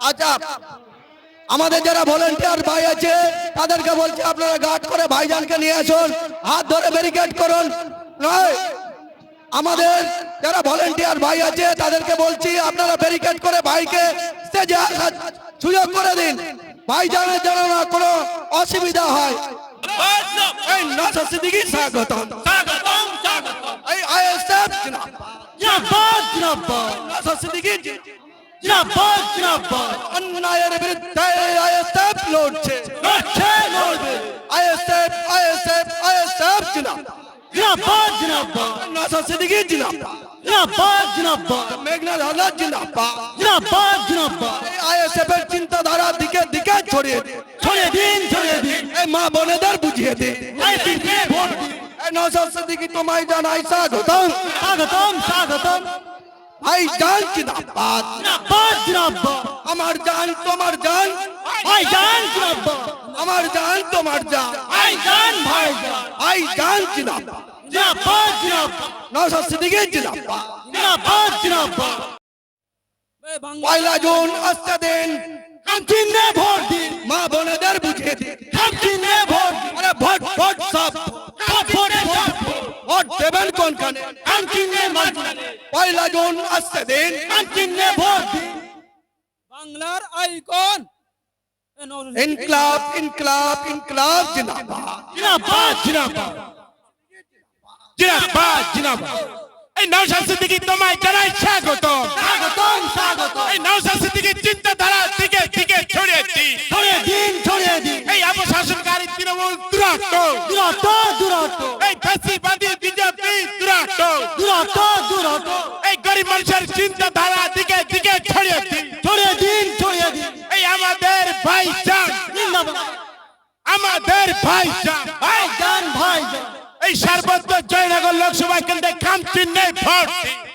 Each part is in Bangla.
আচ্ছা আমাদের যারা ভলেন্টিয়ার ভাই আছে তাদেরকে বলছি আপনারা গার্ড করে ভাইজানকে নিয়ে আসুন হাত ধরে ব্যারিকেড করুন। নয় আমাদের যারা ভলেন্টিয়ার ভাই আছে তাদেরকে বলছি আপনারা ব্যারিকেড করে ভাইকে স্টেজে আসার সুযোগ করে দিন। ভাইজানের যেন না কোনো অসুবিধা হয়। স্বাগতম। অন্যায়ের বিরুদ্ধে আইএসএফ লড়ছে। লড়ছে লড়বে। ISF ISF ISF Siddiqui ISF এর চিন্তাধারা দিকে দিকে ছড়িয়ে ছড়িয়ে দিন ছড়িয়ে দিন। এই মা বোনেদের বুঝিয়ে দিন। আইসিকে ভোট দিন। এই নসর সিদ্দিকী তোমায় জানাই স্বাগতম। স্বাগতম স্বাগতম। আই জান জিন্দাবাদ। জিন্দাবাদ। জিন্দাবাদ আমার জান তোমার জান। আই জান জিন্দাবাদ। আমার জান তোমার জান। আই জান ভাই জান। আই জান জিন্দাবাদ। জিন্দাবাদ জিন্দাবাদ। নওশাদ সিদ্দিকী জিন্দাবাদ। জিন্দাবাদ জিন্দাবাদ। পয়লা জুন আজকে দিন। কান্তিনে ভোট দিন। মা বোনেদের বুঝিয়ে দিন। জুন কানে আমকিনে মানফানে পয়লা জুন আসছে দিন আমকিনে ভোট দিন। বাংলার আইকন। ইনকলাব ইনকলাব ইনকলাব জিন্দাবাদ। জিন্দাবাদ জিন্দাবাদ। জিন্দাবাদ জিন্দাবাদ। এই নওশাদ সিদ্দিকী তোমায় জানাই স্বাগত স্বাগতম স্বাগতম। এই নওশাদ সিদ্দিকীর চিন্তাধারা দিকে দিকে ছড়িয়ে দিন ছড়িয়ে দিন ছড়িয়ে দিন। এই অপশাসনকারী তৃণমূল দুরাট দূরত্ব দূরত্ব এই ফ্যাসিবাদী বিজেপি দুরাট দূরত্ব দূরত্ব এই গরিব মানুষের চিন্তাধারা দিকে দিকে ছড়িয়ে দিন ছড়িয়ে দিন ছড়িয়ে দিন। এই আমাদের ভাইজান। আমাদের ভাইজান। ভাই জান ভাই জান এই সর্বত্র জয়নগর লোকসভা কেন্দ্রে খাম চিহ্নে ভোট।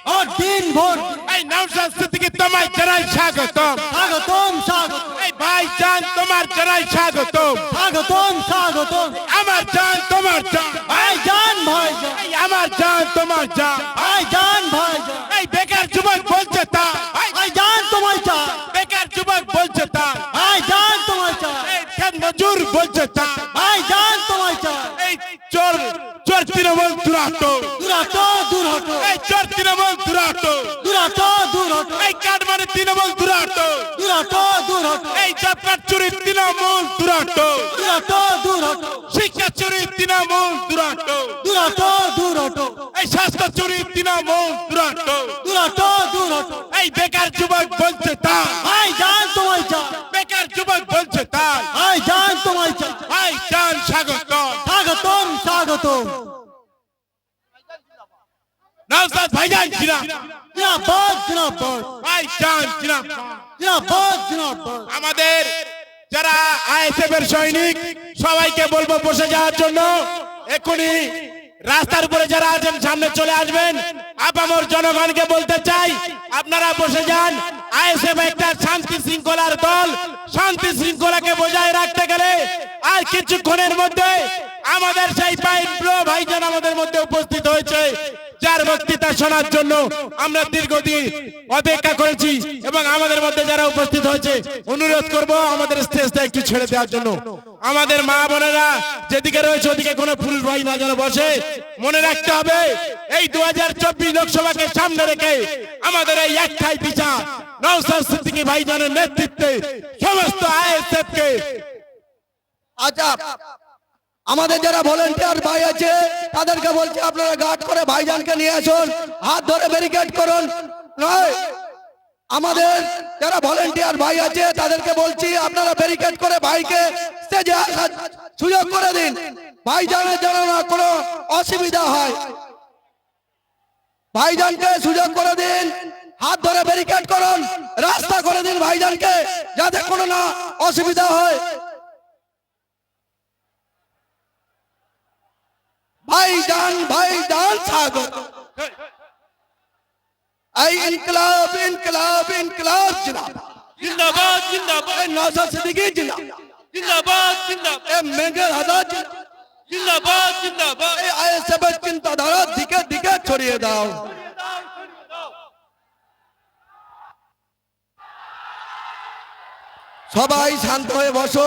ভোট দিন ভোট। এই নওশাদ সিদ্দিকী তোমায় জানাই স্বাগতম। স্বাগতম স্বাগতম এই ভাইজান তোমার জানাই স্বাগতম। স্বাগতম স্বাগতম। আমার জান তোমার জান। ভাই জান ভাই জান। এই আমার জান তোমার জান। ভাই জান ভাই জান। এই বেকার যুবক বলছে তা। ভাই জান তোমায় চাই বেকার যুবক বলছে তা। ভাই জান তোমায় চাই এই মজুর বলছে তা। ভাই জান তোমায় চাই এই চোর চোর তৃণমূল দুরাট দূরত্ব দূরত্ব এই চোর তৃণমূল দুরাট দূরত্ব দূরত্ব এই কাঠমানি তৃণমূল দুরাট দূরত্ব দূরত্ব এই জবকার চুরি তৃণমূল দুরাট দূরত্ব দূরত্ব শিক্ষা চুরি তৃণমূল দুরাট দূরত্ব দূরত্ব এই স্বাস্থ্য চুরি তৃণমূল দুরাট দূরত্ব দূরত্ব এই বেকার যুবক বলছে তা। ভাই জান তোমায় চাই বেকার যুবক বলছে তা। ভাই জান তোমায় চাই ভাই জান স্বাগত স্বাগতম স্বাগতম। যারা আইএসএফ এর সৈনিক সবাইকে বলব বসে যাওয়ার জন্য রাস্তার উপরে যারা আছেন সামনে চলে আসবেন আপামর জনগণকে বলতে চাই আপনারা বসে যান আইএসএফ একটা শান্তি শৃঙ্খলার দল শান্তি শৃঙ্খলাকে বজায় রাখতে গেলে আর কিছুক্ষণের মধ্যে আমাদের সেই পাইন ভাইজান আমাদের মধ্যে উপস্থিত হয়েছে যার বক্তৃতা শোনার জন্য আমরা দীর্ঘদিন অপেক্ষা করেছি এবং আমাদের মধ্যে যারা উপস্থিত হয়েছে, অনুরোধ করব আমাদের স্টেজটা একটু ছেড়ে দেওয়ার জন্য। আমাদের মা বোনেরা যেদিকে রয়েছে ওদিকে কোনো পুরুষ ভাই না যেন বসে। মনে রাখতে হবে, এই দু হাজার চব্বিশ লোকসভাকে সামনে রেখে আমাদের এই একটাই বিচার। নওসাদ সিদ্দিকী ভাইজানের নেতৃত্বে সমস্ত আইএসএফ কে আমাদের যারা ভলেন্টিয়ার ভাই আছে, তাদেরকে বলছি, আপনারা গার্ড করে ভাইজানকে নিয়ে আসুন, হাত ধরে ব্যারিকেড করুন। আমাদের যারা ভলেন্টিয়ার ভাই আছে, তাদেরকে বলছি, আপনারা ব্যারিকেড করে ভাইকে স্টেজে সুযোগ করে দিন। ভাইজানের যেন না কোনো অসুবিধা হয়। ভাইজানকে সুযোগ করে দিন, হাত ধরে ব্যারিকেড করুন, রাস্তা করে দিন ভাইজানকে, যাতে কোনো না অসুবিধা হয়। ভাইজান ভাইজান স্বাগত এই ইনকলাব ইনকলাব ইনকলাব জিন্দাবাদ। জিন্দাবাদ জিন্দাবাদ। এই নওশাদ সিদ্দিকী জিন্দাবাদ। জিন্দাবাদ জিন্দাবাদ। এই মেঘের হাজার জিন্দাবাদ। জিন্দাবাদ এই আইএসএফ এর চিন্তাধারা দিকে দিকে ছড়িয়ে দাও। সবাই শান্ত হয়ে বসো।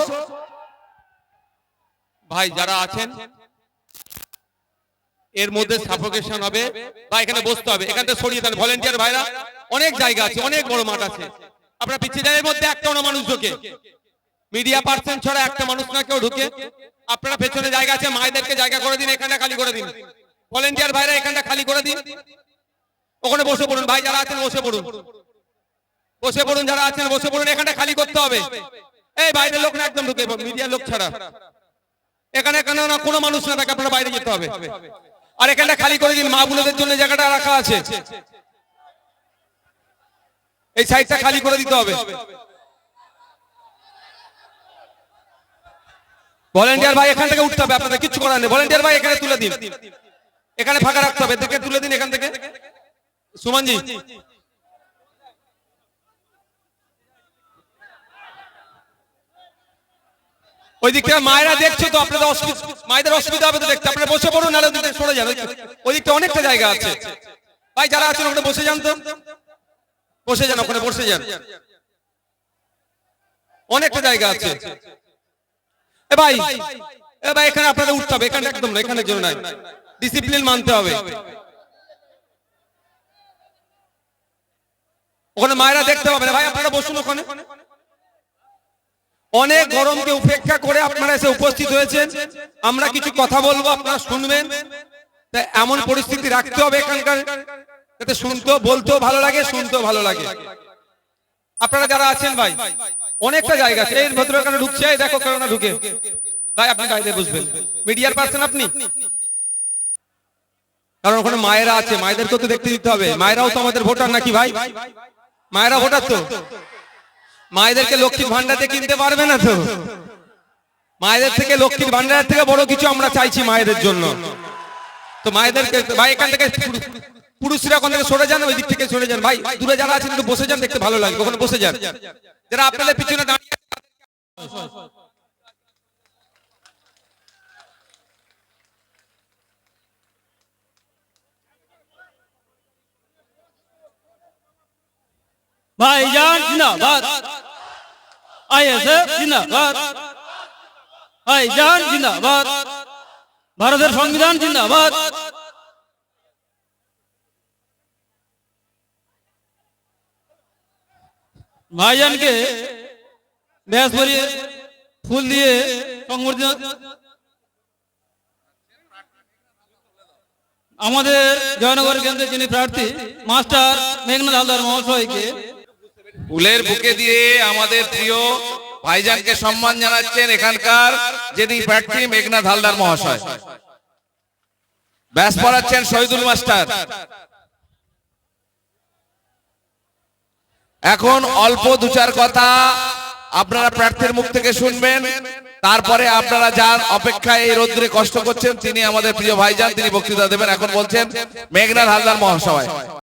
ভাই যারা আছেন এর মধ্যে সাফোকেশন হবে বা এখানে বসতে হবে। এখান থেকে সরিয়ে দেন ভলেন্টিয়ার ভাইরা। অনেক জায়গা আছে, অনেক বড় মাঠ আছে। আপনারা পিছিয়ে এর মধ্যে একটা না মানুষ ঢোকে। মিডিয়া পার্সন ছাড়া একটা মানুষ না কেউ ঢুকে। আপনারা পেছনে জায়গা আছে, মায়েদেরকে জায়গা করে দিন, এখানটা খালি করে দিন। ভলেন্টিয়ার ভাইরা এখানটা খালি করে দিন। ওখানে বসে পড়ুন, ভাই যারা আছেন বসে পড়ুন। বসে পড়ুন, যারা আছেন বসে পড়ুন, এখানটা খালি করতে হবে। এই বাইরের লোক না, একদম ঢুকে মিডিয়ার লোক ছাড়া। এখানে কেন না কোনো মানুষ না থাকে আপনারা বাইরে যেতে হবে। আর এখানটা খালি করে দিন, মা বোনদের জন্য জায়গাটা রাখা আছে। এই সাইডটা খালি করে দিতে হবে। ভলেন্টিয়ার ভাই, এখান থেকে উঠতে হবে আপনাদের কিছু করার নেই। ভলেন্টিয়ার ভাই, এখানে তুলে দিন। এখানে ফাঁকা রাখতে হবে। দেখে তুলে দিন এখান থেকে। সুমনজি। ওই দিক থেকে মায়েরা দেখছ তো আপনাদের অসুবিধা মায়েদের অসুবিধা হবে তো দেখতে। আপনারা বসে পড়ুন নাহলে ওই দিকে সরে যান ওই দিকটা অনেকটা জায়গা আছে। ভাই যারা আছেন ওখানে বসে যান তো। বসে যান ওখানে বসে যান। অনেকটা জায়গা আছে। এ ভাই এ ভাই এখানে আপনাদের উঠতে হবে। এখানে একদম না এখানে জন্য নাই। ডিসিপ্লিন মানতে হবে। ওখানে মায়েরা দেখতে পাবে না। ভাই আপনারা বসুন ওখানে। অনেক গরমকে উপেক্ষা করে আপনারা এসে উপস্থিত হয়েছেন। আমরা কিছু কথা বলব, আপনারা শুনবেন। তাই এমন পরিস্থিতি রাখতে হবে এখানকার। যাতে শুনতেও, বলতেও ভালো লাগে, শুনতেও ভালো লাগে। আপনারা যারা আছেন ভাই, অনেকটা জায়গা আছে। এর ভেতরে ওখানে ঢুকছে? এই দেখো কেন ঢুকে। ভাই, আপনি বাইরে বসবেন। মিডিয়ার পার্সন আপনি? কারণ ওখানে মায়েরা আছে। মায়েদেরকেও তো দেখতে দিতে হবে। মায়েরাও তো আমাদের ভোটার নাকি ভাই? মায়েরা ভোটার তো? মায়েদেরকে লক্ষ্মীর ভান্ডারতে কিনতে পারবে না তো? মায়েদের থেকে লক্ষ্মীর ভান্ডারের থেকে বড় কিছু আমরা চাইছি মায়েদের জন্য। তো মায়েদেরকে, ভাই, এখান থেকে পুরুষরা ওখান থেকে সরে যান ওই দিক থেকে সরে যান। ভাই, দূরে যারা আছেন একটু বসে যান, দেখতে ভালো লাগবে, ওখানে বসে যান। যারা আপনাদের পিছনে দাঁড়িয়ে ভাইজান জিন্দাবাদ। ভারতের সংবিধান জিন্দাবাদ। ভাইজানকে ব্যাস ভরিয়ে ফুল দিয়ে সংবর্ধনা আমাদের জয়নগর কেন্দ্রের যিনি প্রার্থী, মাস্টার মেঘনাথ হালদার মহাশয়কে ফুলের বুকে দিয়ে আমাদের প্রিয় ভাইজানকে সম্মান জানাচ্ছেন এখানকার যিনি প্রার্থী মেঘনাথ হালদার মহাশয়। ব্যাস পড়াচ্ছেন শহীদুল মাস্টার। এখন অল্প দু চার কথা আপনারা প্রার্থীর মুখ থেকে শুনবেন। তারপরে আপনারা যার অপেক্ষায় এই রোদ্রে কষ্ট করছেন, তিনি আমাদের প্রিয় ভাইজান, তিনি বক্তৃতা দেবেন। এখন বলছেন মেঘনাথ হালদার মহাশয়।